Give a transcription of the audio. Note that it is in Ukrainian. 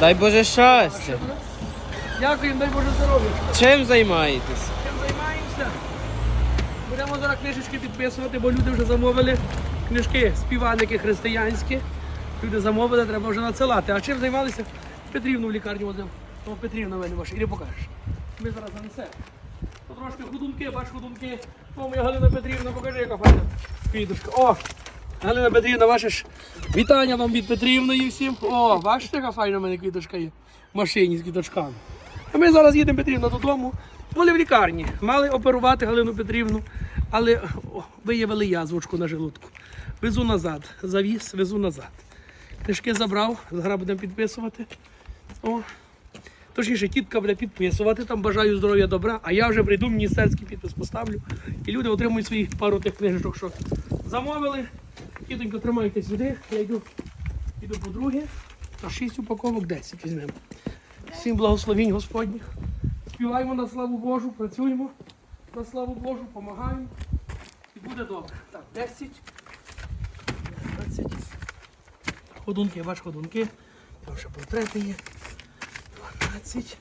Дай Боже щастя. Дякуємо, дай Боже здоров'я. Чим займаєтесь? Чим займаємося? Будемо зараз книжечки підписувати, бо люди вже замовили книжки, співаники християнські. Люди замовили, треба вже надсилати. А чим займалися? Петрівну в лікарню возив. О, Петрівна мене ваша, і не покажеш. Ми зараз занесемо. Трошки ходунки, бач ходунки. О, моя Галина Петрівна, покажи, яка файна квіточка. О, Галина Петрівна, ваше ж вітання вам від Петрівної всім. О, бачите, яка файна в мене квіточка є в машині з квіточками. А ми зараз їдемо Петрівна додому. Були в лікарні. Мали оперувати Галину Петрівну, але о, виявили язвочку на желудку. Везу назад. Завіз, везу назад. Книжки забрав, зараз будемо підписувати. О. Точніше, тітка буде підписувати, там бажаю здоров'я добра, а я вже прийду, міністерський підпис поставлю. І люди отримують свої пару тих книжечок, що замовили. Тітонько, тримайте сюди, я йду, йду по друге. А 6 упаковок 10 візьмемо. Всім благословінь Господніх. Співаємо на славу Божу, працюємо на славу Божу, допомагаємо. І буде добре. Так, 10. 12. Ходунки, бач ходунки. Там ще портрети є. 12.